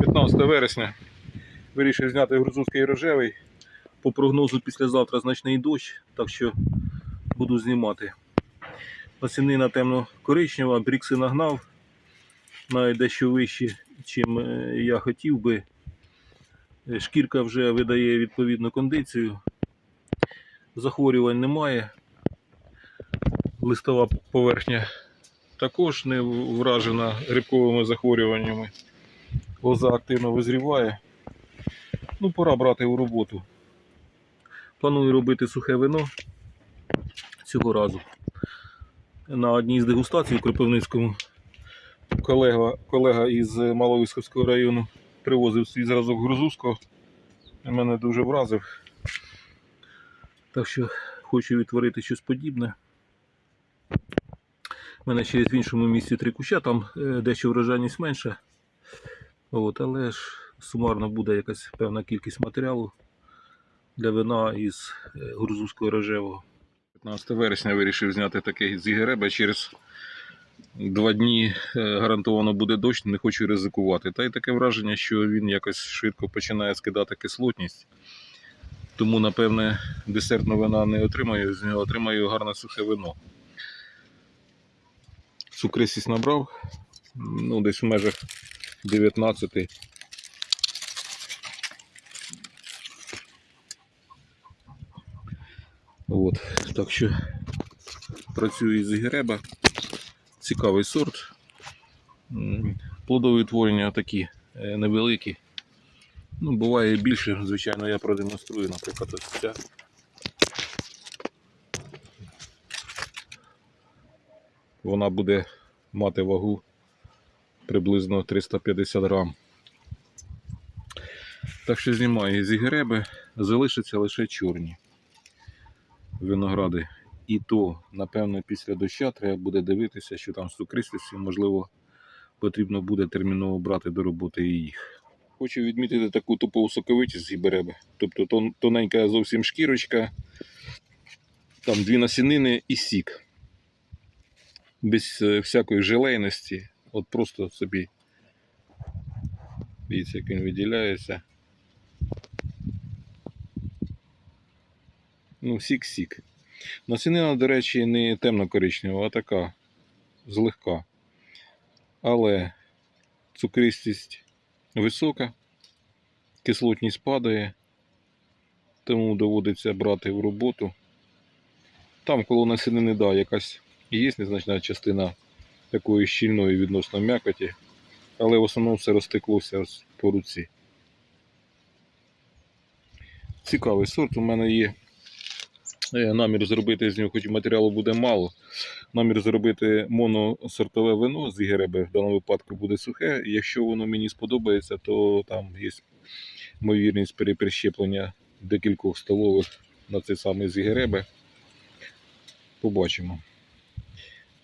15 вересня вирішив зняти грузовський рожевий. По прогнозу післязавтра значний дощ, так що буду знімати. Насінина темно-коричнева, брікси нагнав, навіть дещо вищі, чим е, я хотів би. Е, Шкірка вже видає відповідну кондицію. Захворювань немає. Листова поверхня також не вражена грибковими захворюваннями. Лоза активно визріває. Ну, пора брати у роботу. Планую робити сухе вино цього разу. На одній з дегустацій у Кропивницькому колега, колега із Маловисковського району привозив свій зразок грузовського. Мене дуже вразив. Так що хочу відтворити щось подібне. У мене ще є в іншому місці три куща, там е, дещо врожайність менша. От, але ж сумарно буде якась певна кількість матеріалу для вина із е, грузовського рожевого. 15 вересня вирішив зняти такий зігеребе. Через два дні е, гарантовано буде дощ, не хочу ризикувати. Та й таке враження, що він якось швидко починає скидати кислотність. Тому, напевне, десертну вина не отримаю, з нього отримаю гарне сухе вино. Цукристість набрав, ну, десь в межах 19. От, так що працюю із греба. Цікавий сорт. Плодові утворення такі е, невеликі. Ну, буває більше, звичайно, я продемонструю, наприклад, ось ця. Вона буде мати вагу приблизно 350 грам. Так що знімаю зі греби, залишаться лише чорні виногради. І то, напевно, після доща треба буде дивитися, що там з цукристістю, можливо, потрібно буде терміново брати до роботи і їх. Хочу відмітити таку тупову соковитість гібереби. Тобто тоненька зовсім шкірочка, там дві насінини і сік. Без е, всякої желейності. От просто собі. Дивіться, як він виділяється. Ну, сік-сік. Насінина, до речі, не темно-коричнева, а така злегка. Але цукристість висока, кислотність падає, тому доводиться брати в роботу. Там коло насінини, да, якась є незначна частина такої щільної відносно м'якоті, але в основному все розтеклося по руці. Цікавий сорт у мене є. Е, Намір зробити з нього, хоч матеріалу буде мало. Намір зробити моносортове вино з ігереби, в даному випадку буде сухе. Якщо воно мені сподобається, то там є ймовірність переприщеплення декількох столових на цей самий зігереби. Побачимо.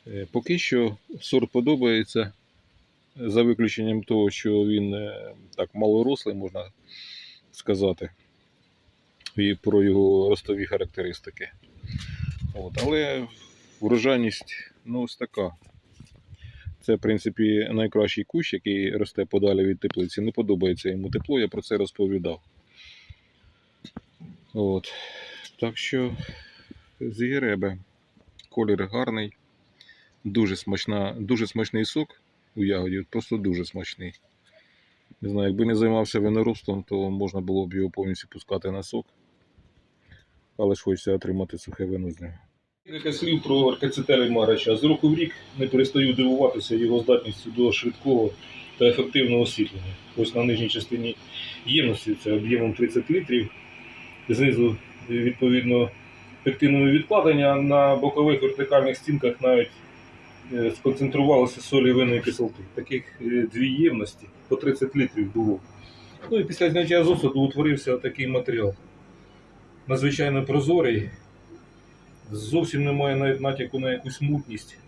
Е, Поки що сорт подобається, за виключенням того, що він е, так малорослий, можна сказати і про його ростові характеристики. От, але врожайність ну, ось така. Це, в принципі, найкращий кущ, який росте подалі від теплиці. Не подобається йому тепло, я про це розповідав. От. Так що зігребе. Колір гарний, дуже, смачна, дуже смачний сок у ягоді, просто дуже смачний. Не знаю, якби не займався виноробством, то можна було б його повністю пускати на сок але ж хочеться отримати сухе вино з нього. Кілька слів про аркацетелі Марича. З року в рік не перестаю дивуватися його здатністю до швидкого та ефективного освітлення. Ось на нижній частині ємності це об'ємом 30 літрів. Знизу, відповідно, ефективне відкладення. На бокових вертикальних стінках навіть е, сконцентрувалися солі винної кислоти. Таких е, дві ємності по 30 літрів було. Ну і після зняття з осаду утворився такий матеріал надзвичайно прозорий, зовсім немає навіть натяку на якусь мутність.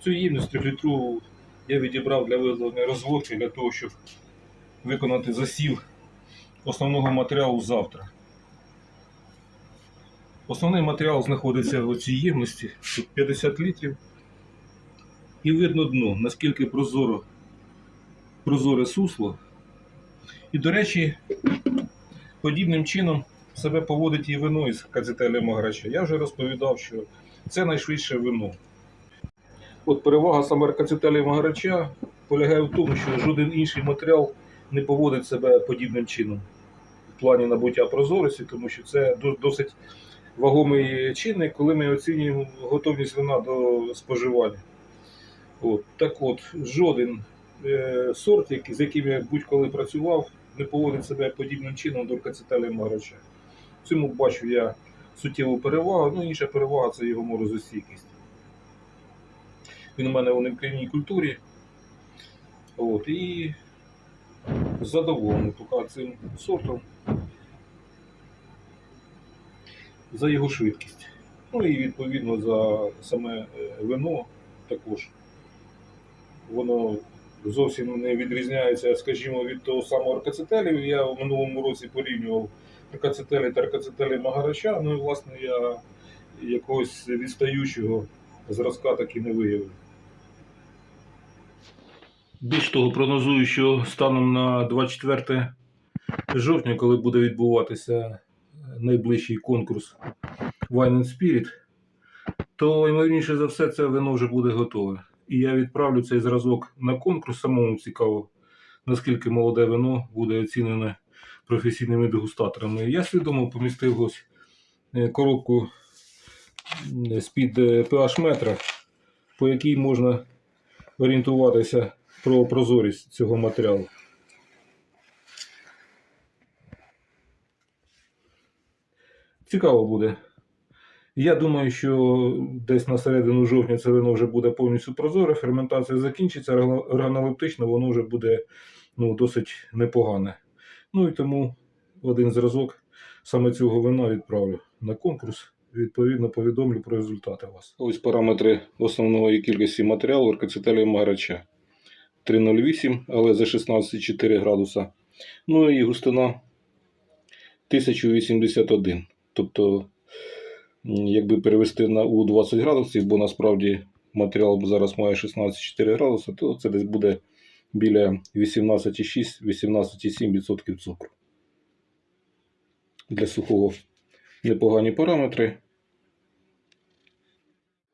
Цю ємність трьохлітрову я відібрав для виявлення розводки для того, щоб виконати засів основного матеріалу завтра. Основний матеріал знаходиться в цій ємності, тут 50 літрів. І видно дно, наскільки прозоро, прозоре сусло І, до речі, подібним чином себе поводить і вино із кацетелі Магарача. Я вже розповідав, що це найшвидше вино. От перевага саме кацетелі Магарача полягає в тому, що жоден інший матеріал не поводить себе подібним чином в плані набуття прозорості, тому що це досить вагомий чинник, коли ми оцінюємо готовність вина до споживання. От. Так от, жоден е, сорт, який- з яким я будь-коли працював, не поводить себе подібним чином до кацетелі Магарача. В цьому бачу я суттєву перевагу. Ну, інша перевага це його морозостійкість. Він у мене у невклінній культурі. От, і задоволений поки цим сортом за його швидкість. Ну і відповідно за саме е, вино також. Воно зовсім не відрізняється, скажімо, від того самого аркацетелів. Я в минулому році порівнював аркацетелі та аркацетелі Магарача. Ну і власне я якогось відстаючого зразка так і не виявив. Більш того, прогнозую, що станом на 24 жовтня, коли буде відбуватися найближчий конкурс Wine and Spirit, то ймовірніше за все це вино вже буде готове. І я відправлю цей зразок на конкурс. Самому цікаво, наскільки молоде вино буде оцінене професійними дегустаторами. Я свідомо помістив ось е, коробку з-під е, pH метра, по якій можна орієнтуватися про прозорість цього матеріалу. Цікаво буде. Я думаю, що десь на середину жовтня це вино вже буде повністю прозоре, ферментація закінчиться, органолептично воно вже буде ну, досить непогане. Ну і тому один зразок саме цього вина відправлю на конкурс. Відповідно, повідомлю про результати вас. Ось параметри основної кількості матеріалу аркацетелі Магарача. 3,08, але за 16,4 градуса. Ну і густина 1081. Тобто, якби перевести на у 20 градусів, бо насправді матеріал зараз має 16,4 градуса, то це десь буде біля 18,6-18,7% цукру. Для сухого непогані параметри.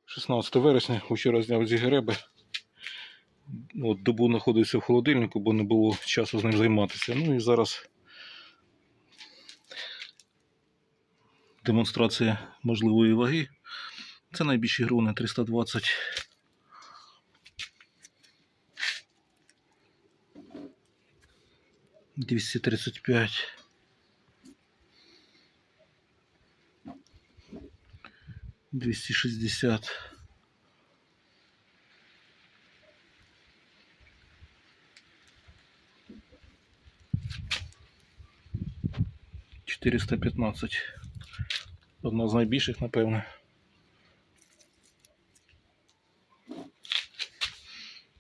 16 вересня вчора зняв зі греби. От добу знаходився в холодильнику, бо не було часу з ним займатися. Ну і зараз демонстрація можливої ваги. Це найбільші грони 320. Двісті тридцять п'ять. Двісті шістдесят. 415. Одна з найбільших, напевно.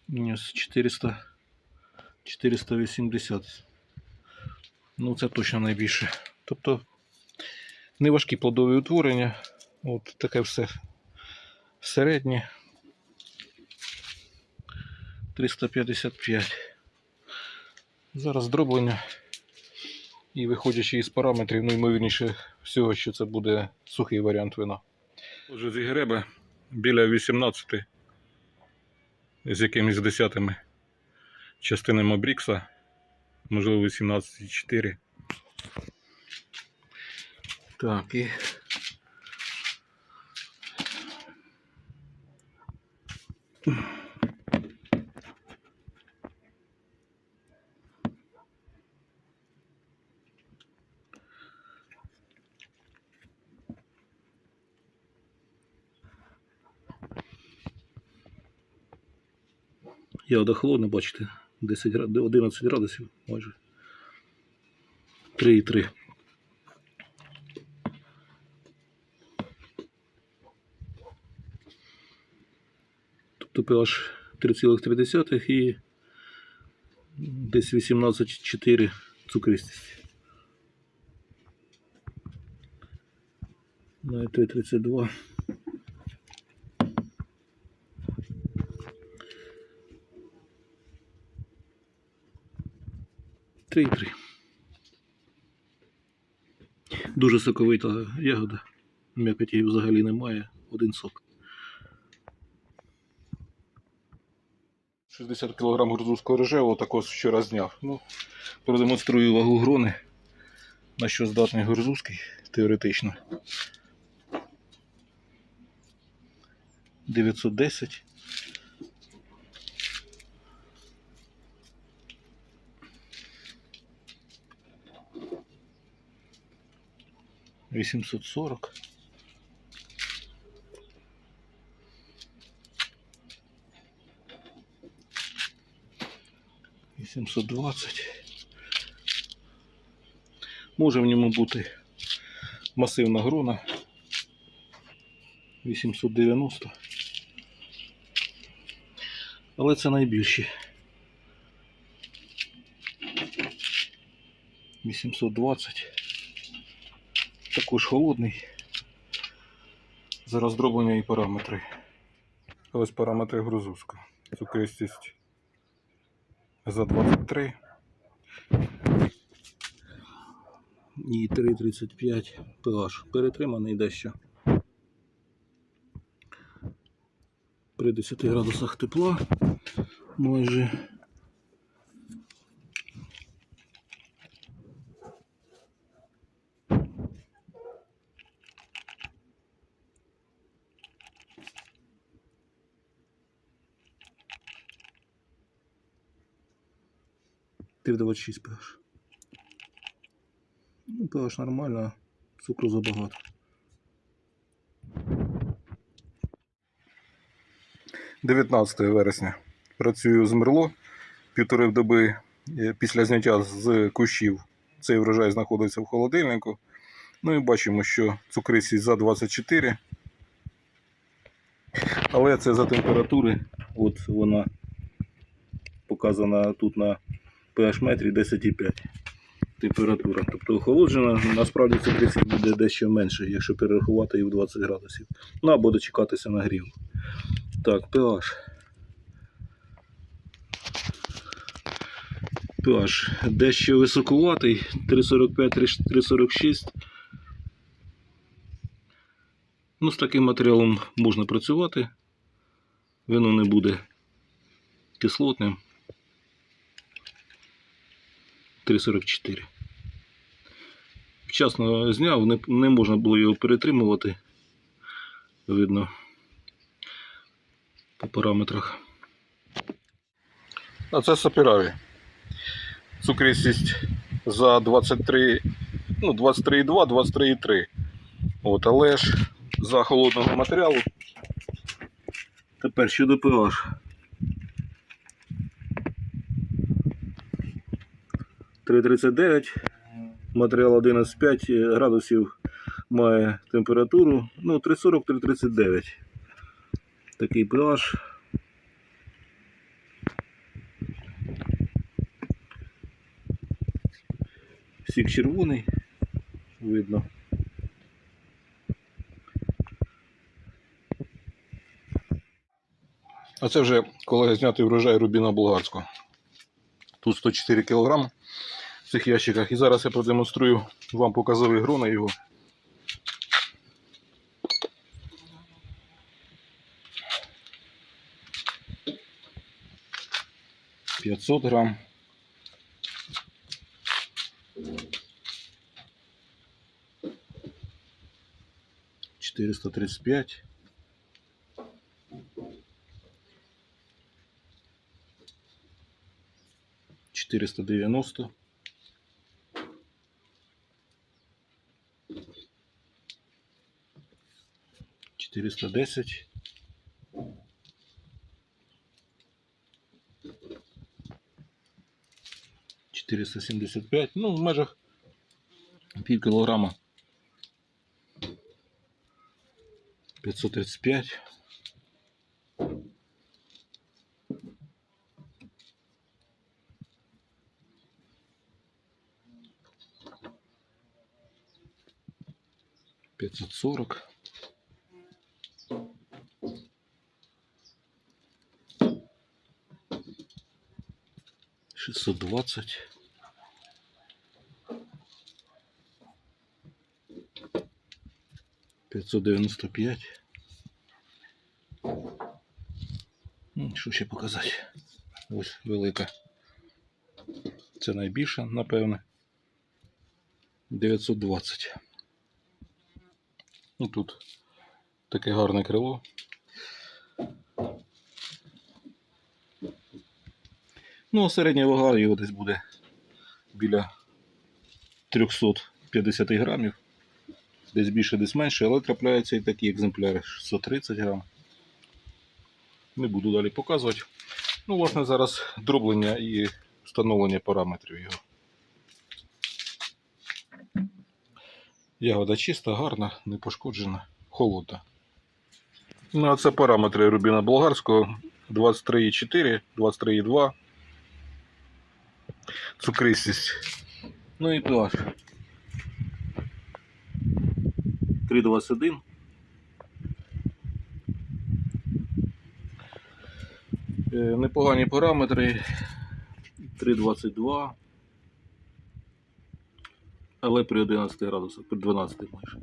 Ні, 400, 480. Ну, це точно найбільше. Тобто неважкі плодові утворення. От таке все середнє. 355. Зараз дроблення. І виходячи із параметрів, ну ймовірніше всього, що це буде сухий варіант вина. Отже, зі греби біля 18 з якимись десятими частинами Брікса, можливо 18,4. Так, і. Я холодно, бачите, 10, гра- 11 градусів майже. 3,3. Тобто pH 3,3 і десь 18,4 цукристість. На 3,32. 3,3. Дуже соковита ягода. М'якоті взагалі немає. Один сок. 60 кг грузовського рожевого також вчора зняв. Ну, продемонструю вагу грони. На що здатний грузовський теоретично. 910. Вісімсот сорок. Вісімсот двадцять. Може в ньому бути масивна грона. 890. Але це найбільші. 820. Також холодний. За роздроблення і параметри. Ось параметри грузовська. Цукристість за 23. І 3,35 pH. Перетриманий дещо. При 10 градусах тепла майже. Три двадцять шість pH. Ну, pH нормально, цукру забагато. Дев'ятнадцятого вересня працюю з Мерло. Півтори доби е, після зняття з кущів цей врожай знаходиться в холодильнику. Ну і бачимо, що цукристість за 24. Але це за температури. От вона показана тут на pH метрі 10,5 температура. Тобто охолоджена, насправді цукристість буде дещо менше, якщо перерахувати її в 20 градусів. Ну або дочекатися нагріву. Так, pH. pH дещо високуватий, 3,45-3,46. Ну, з таким матеріалом можна працювати. Воно не буде кислотним. 3,44. Вчасно зняв, не, не можна було його перетримувати. Видно по параметрах. А це сапіраві. Цукристість за 23, ну 23,2, 23,3. От, але ж за холодного матеріалу. Тепер щодо pH. 3,39. Матеріал 11,5 градусів має температуру. Ну, 3,40-3,39. Такий pH. Сік червоний, видно. А це вже колеги знятий врожай рубіна болгарського. Тут 104 кг в цих ящиках. І зараз я продемонструю вам показові грони його. П'ятсот грам. Четыреста тридцать пять. Четыреста девяносто. Четыреста десять. Четыреста семьдесят пять. Ну, в межах пів кілограма. 535. Пятьсот сорок. 620. П'ятсот дев'яносто п'ять. Що ще показати? Ось велика. Це найбільша, напевне. 920. Ну тут таке гарне крило. Ну, середня вага його десь буде біля 350 грамів. Десь більше, десь менше, але трапляються і такі екземпляри 630 грам. Не буду далі показувати. Ну, власне, зараз дроблення і встановлення параметрів його. Ягода чиста, гарна, не пошкоджена, холодна. Ну, а це параметри рубіна болгарського 23,4, 23,2. Цукристість. Ну і pH. 3,21. Е, Непогані параметри. 3,22. Але при 11 градусах, при 12 майже.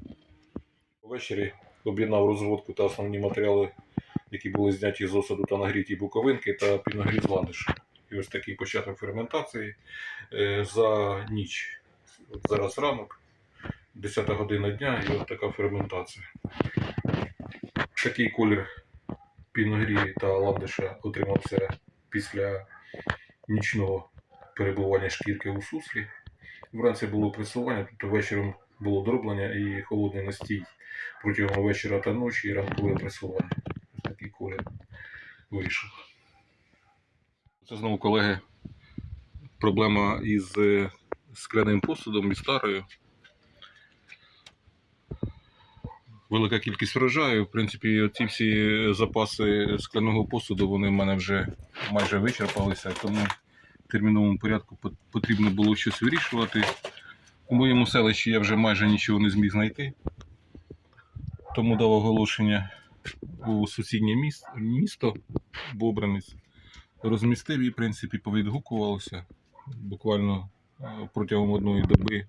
Ввечері об'єднав розводку та основні матеріали, які були зняті з осаду та нагріті буковинки та піднагрів ландиш. І ось такий початок ферментації е, за ніч. От зараз ранок, 10 година дня, і от така ферментація. Такий колір піногрії та ландиша отримався після нічного перебування шкірки у суслі. Вранці було пресування, тобто вечором було дроблення і холодний настій протягом вечора та ночі і ранкове пресування. Ось такий колір вийшов. Це знову, колеги, проблема із е, скляним посудом і старою. Велика кількість врожаю. В принципі, ці всі запаси скляного посуду вони в мене вже майже вичерпалися, тому в терміновому порядку потрібно було щось вирішувати. У моєму селищі я вже майже нічого не зміг знайти, тому дав оголошення у сусіднє міс- місто Бобранець. Розмістив і, в принципі, повідгукувалося. Буквально е, протягом одної доби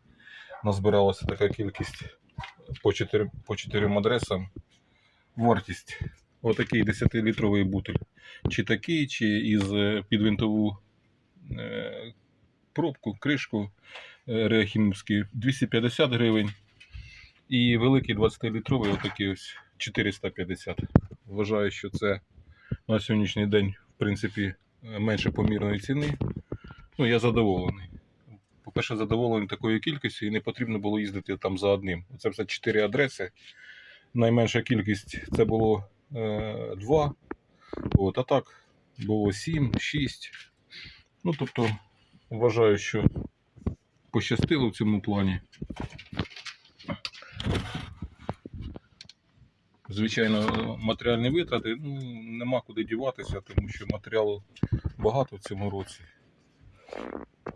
назбиралася така кількість по, 4, по 4 адресам. Вартість. Отакий 10-літровий бутиль. Чи такий, чи із е, підвинтову е, пробку, кришку реахімовський 250 гривень. І великий 20-літровий отакий ось 450. Вважаю, що це на сьогоднішній день, в принципі, менше помірної ціни. Ну, я задоволений. По-перше, задоволений такою кількістю і не потрібно було їздити там за одним. Це все 4 адреси. Найменша кількість це було е, 2. От, а так було 7, 6. Ну, тобто, вважаю, що пощастило в цьому плані. Звичайно, матеріальні витрати, ну, нема куди діватися, тому що матеріалу багато в цьому році.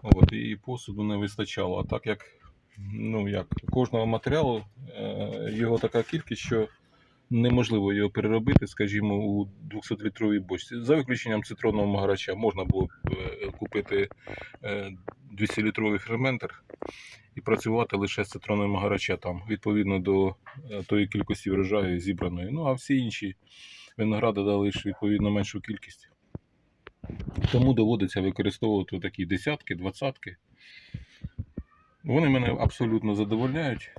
От, і посуду не вистачало. А так як, ну, як кожного матеріалу е, його така кількість, що неможливо його переробити, скажімо, у 200-літровій бочці. За виключенням цитронного магарача можна було б е, купити е, 200-літровий ферментер і працювати лише з цитронного магарача відповідно до е, тої кількості врожаю зібраної. Ну а всі інші виногради дали ж відповідно меншу кількість. Тому доводиться використовувати такі десятки, двадцятки. Вони мене абсолютно задовольняють.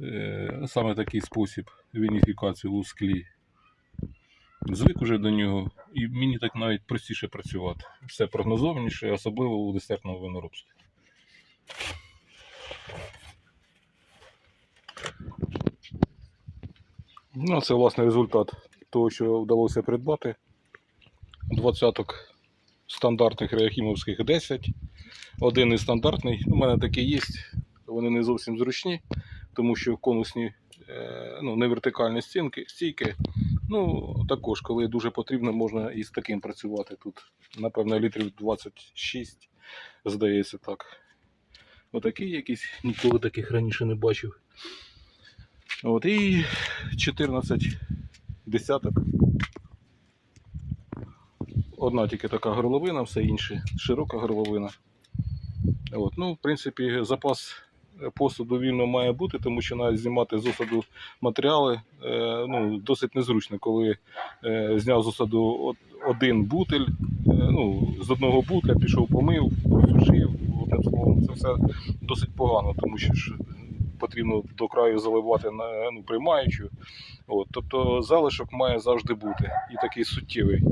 Е, Саме такий спосіб вініфікації у склі. Звик уже до нього, і мені так навіть простіше працювати. Все прогнозованіше, особливо у десертному виноробстві. Ну, це власне результат того, що вдалося придбати. Двадцяток стандартних реахімовських 10. Один із стандартний. У мене такі є. Вони не зовсім зручні, тому що конусні, е, ну, не вертикальні стінки, стійки. Ну, також, коли дуже потрібно, можна і з таким працювати. Тут, напевно, літрів 26, здається так. Отакий якийсь, ніколи таких раніше не бачив. От, і 14 десяток. Одна тільки така горловина, все інше широка горловина. От, ну, в принципі, запас посуду вільно має бути, тому що навіть знімати з осаду матеріали е, ну, досить незручно, коли е, зняв з осаду один бутель, е, ну, з одного бутля пішов помив, просушив. Словом, це все досить погано, тому що ж потрібно до краю заливати на ну, приймаючу. От, тобто залишок має завжди бути і такий суттєвий,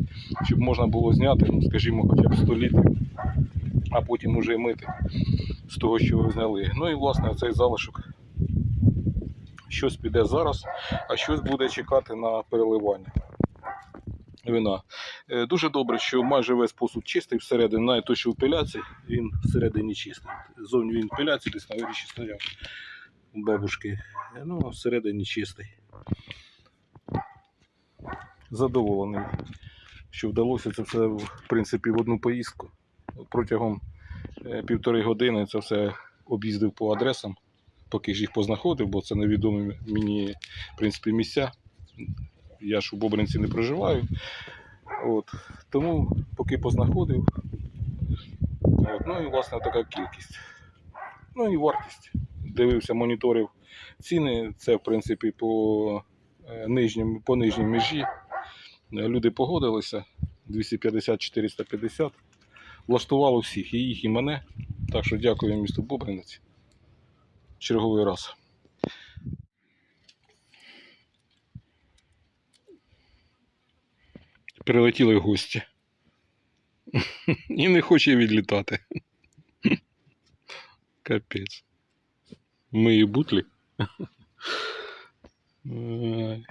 щоб можна було зняти, ну, скажімо, хоча б 100 літрів, а потім уже мити з того, що ви зняли. Ну і власне цей залишок. Щось піде зараз, а щось буде чекати на переливання вина. Е, Дуже добре, що майже весь посуд чистий всередині, навіть той, що в пиляці, він всередині чистий. Зовні він в пиляці, десь на виріші стояв у бабушки. Е, Ну, всередині чистий. Задоволений, що вдалося це все в принципі в одну поїздку. Протягом е, півтори години це все об'їздив по адресам, поки ж їх познаходив, бо це невідомі мені в принципі, місця. Я ж у Бобринці не проживаю. От. Тому поки познаходив. От. Ну і власне така кількість. Ну і вартість. Дивився, моніторив ціни. Це, в принципі, по, е, нижнім, по нижній межі. Е, Люди погодилися 250-450. Влаштувало всіх, і їх, і мене. Так що дякую місту Бобринець. Черговий раз. Прилетіли гості. І не хоче відлітати. Капець. Мої бутлі. Ай.